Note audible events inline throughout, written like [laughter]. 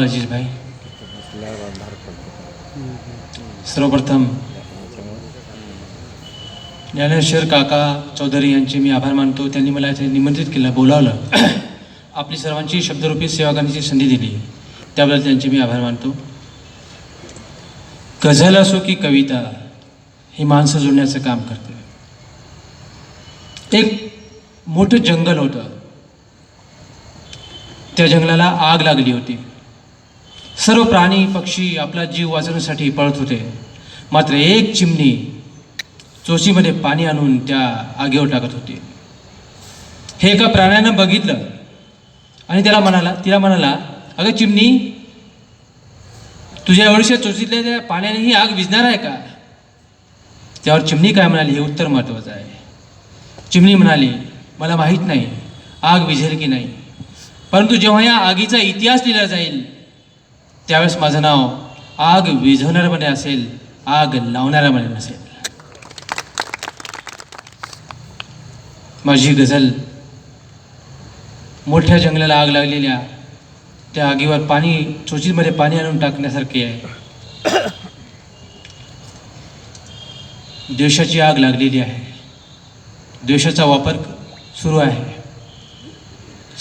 अजिजभाई सर्वप्रथम ज्ञानेश्वर काका चौधरी यांचे मी आभार मानतो. त्यांनी मला इथे निमंत्रित केलं बोलावलं. [clears throat] आपली सर्वांची शब्दरूपी सेवा करण्याची संधी दिली. त्याबद्दल त्यांचे मी आभार मानतो. गझल असो की कविता ही माणसं जोडण्याचं काम करते. एक मोठं जंगल होतं. त्या जंगलाला आग लागली होती. सर्व प्राणी पक्षी आपला जीव वाचवण्यासाठी पळत होते. मात्र एक चिमणी चोशीमध्ये पाणी आणून त्या आगीवर टाकत होती. हे एका प्राण्यानं बघितलं आणि त्याला म्हणाला तिला म्हणाला अगं चिमणी तुझ्या एवढ्याशा चोचीतल्या त्या पाण्याने ही आग विझणार आहे का? त्यावर चिमणी काय म्हणाली हे उत्तर महत्त्वाचं आहे. चिमणी म्हणाली मला माहीत नाही आग विझेल की नाही. परंतु जेव्हा या आगीचा इतिहास लिहिला जाईल त्यावेळेस माझं नाव आग विझवणाऱ्यामध्ये असेल आग लावणाऱ्यामध्ये नसेल. माझी गझल मोठ्या जंगलाला आग लागलेल्या त्या आगीवर पाणी चोचीमध्ये पाणी आणून टाकण्यासारखे आहे. द्वेषाची आग लागलेली आहे. द्वेषाचा वापर सुरू आहे.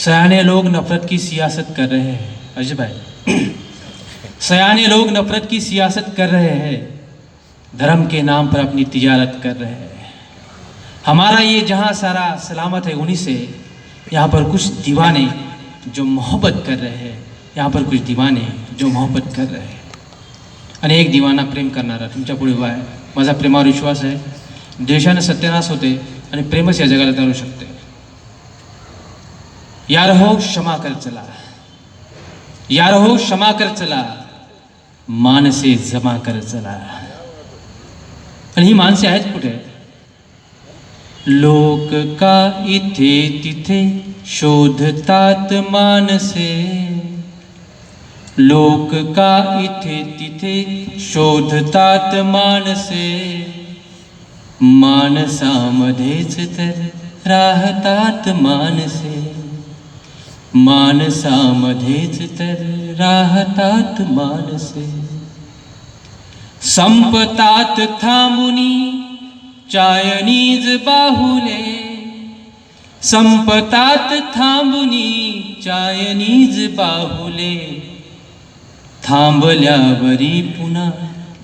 सयाने लोग नफरत की सियासत कर रहे हैं अजय भाई सयाने लोग नफरत की सियासत कर रहे हैं। धर्म के नाम पर अपनी तिजारत कर रहे हैं। हमारा ये जहाँ सारा सलामत है उन्हीं से। यहाँ पर कुछ दीवाने जो मोहब्बत कर रहे हैं। यहाँ पर कुछ दीवाने जो मोहब्बत कर रहे हैं। अनेक एक दिवाना प्रेम करणारा तुमच्यापुढे उभा आहे माझा प्रेमावर विश्वास आहे देशाने सत्यानाश होते आणि प्रेमच या जगाला तारू शकते। यार हो क्षमा कर चला। यार हो क्षमा कर चला। मानसे जमा कर चला आणि ही माणसे आहेत कुठे? लोक का इथे तिथे शोधतात मानसे? लोक का इथे तिथे शोधतात मानसे? मानसामध्येच तर राहतात मानसे। माणसामध्येच तर राहतात मानसे. संपतात थांबुनी चायनीज बाहुले. संपतात थांबुनी चायनीज बाहुले. थांबल्यावरी पुन्हा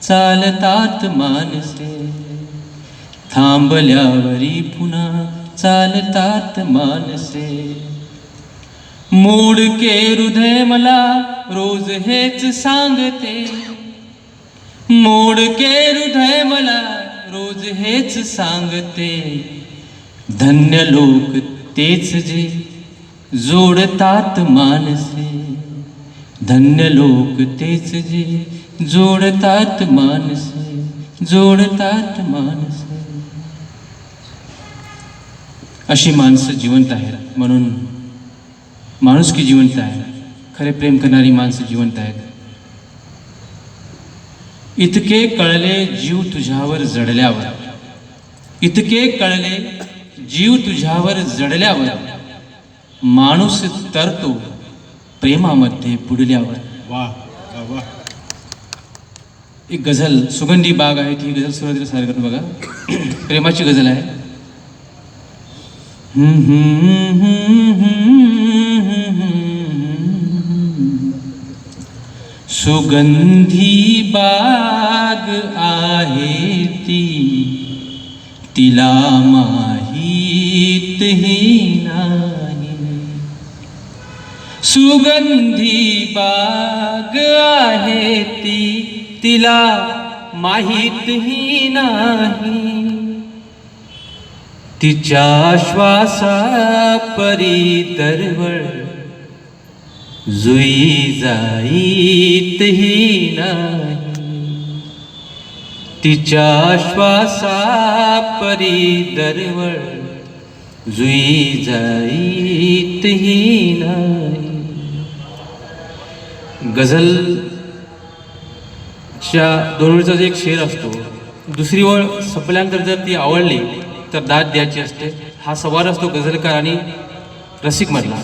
चालतात माणसे थांबल्यावरी पुन्हा चालतात माणसे मोडके हृदय मला रोज हेच सांगते. मोडके हृदय मला रोज हेच सांगते. धन्य लोक तेच जे जोडतात मानसे धन्य लोक तेच जे जोडतात मानसे जोडतात मानसे अशी माणसं जिवंत आहेत म्हणून माणुसकी जिवंत आहे खरे प्रेम करणारी माणसं जिवंत आहेत. इतके कळले जीव तुझ्यावर जडल्यावर. इतके कळले जीव तुझ्यावर जडल्यावर. माणूस तरतो प्रेमामध्ये बुडल्यावर. वा एक गझल सुगंधी बाग आहे ती. गझल सुरुवातीला सादर करतो बघा. प्रेमाची गझल आहे. सुगंधी बाग आहे ती. तिला माहीत नाही. सुगंधी बाग आहे ती. तिला माहीतही नाही. तिच्या श्वासा परी दरवळ जुई जाईत ही नाही. तिच्या श्वासा परी दरवळ जुई जाईत ही नाही. गझलच्या दोन जो एक शेर असतो दुसरी ओळ संपल्यानंतर जर ती आवडली तर दाद द्यायची असते. हा संवाद असतो गझलकार आणि रसिक मधला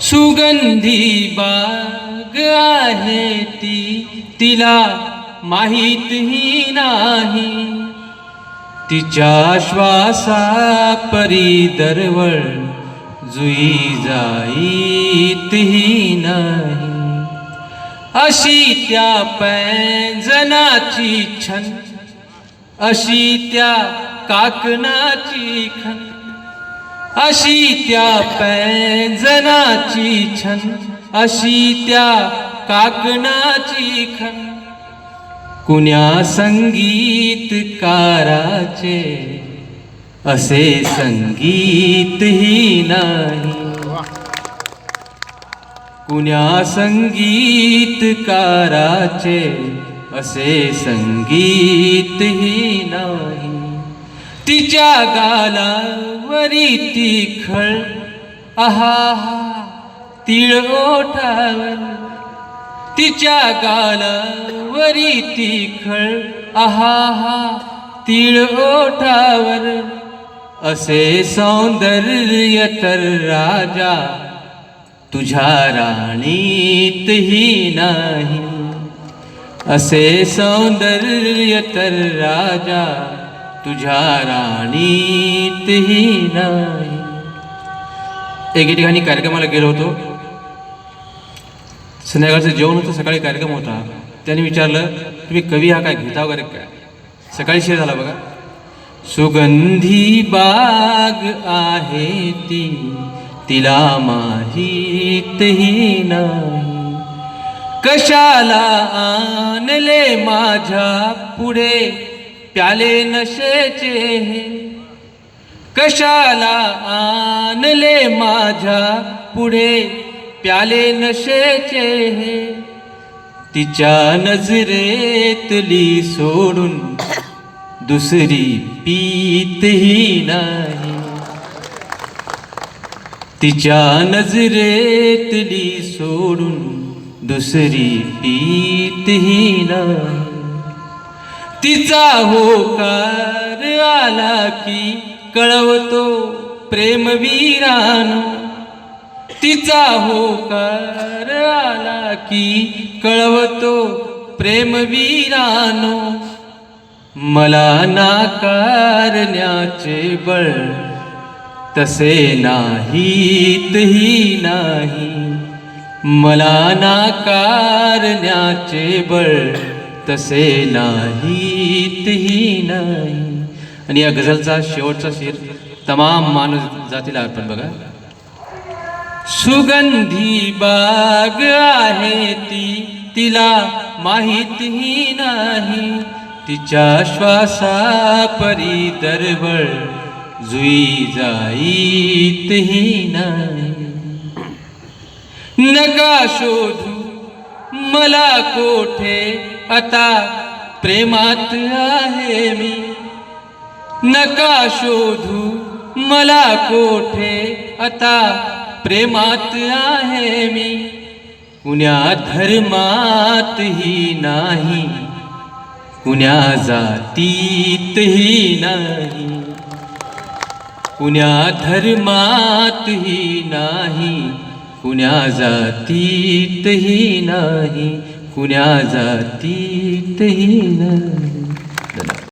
सुगंधी बाग आहे ती. तिला माहीतही नाही. तिच्या श्वासा परी दरवळ जुई जाईतही नाही. अशी त्या पैंजनाची छन अशी त्या काकणाची खन. अशी त्या पैंजनाची छन अशी त्या काकणाची खन. कुण्या संगीतकाराचे असे संगीत ही नाही. कुण्या संगीतकाराचे असे संगीत ही नाही. तिच्या गालावरी ती खळ आहा तिळ ओठावर. तिच्या ती खळ आहा तिळ ओठावर. असे सौंदर्य तर राजा, तुझ्या राणीतही नाही. असे सौंदर्य तर राजा तुझ्या राणीतही नाही. एके ठिकाणी कार्यक्रमाला गेलो होतो. संध्याकाळचं जेवण होतं सकाळी कार्यक्रम होता. त्याने विचारलं तुम्ही कवी हा काय घेता वगैरे काय? सकाळी शेर झाला बघा. सुगंधी बाग आहे ती तिला माहीतही नाही. कशाला आणले माझ्या पुढे? प्याले नशेचे हे कशाला आणले माझ्या पुढे? प्याले नशेचे हे तिच्या नजरेतली सोडून दुसरी पीतही नाही. तिच्या नजरेतली सोडून दुसरी पीतही नाही. तिचा होकार आला की कळवतो प्रेमवीरानो. तिचा होकार आला की कळवतो प्रेमवीरानो. मला नाकारण्याचे बळ तसे नाहीतही नाही. मला नाकारण्याचे बळ तसे नाहीतही नाही. आणि या गझलचा शेवटचा शेर तमाम मानव जातीला अर्पण बघा. सुगंधी बाग आहे ती तिला माहीतही नाही. तिच्या श्वासा परी दरबळ जुई जाईतही नाही. नका शोधू मला कोठे? आता प्रेमात आहे मी. नका शोधू मला कोठे? आता प्रेमात आहे मी. कुण्या धर्मातही नाही. कुण्या जातीतही नाही. कुण्या धर्मातही नाही. कुण्या जातीतही नाही कुण्या जातीतही नाही.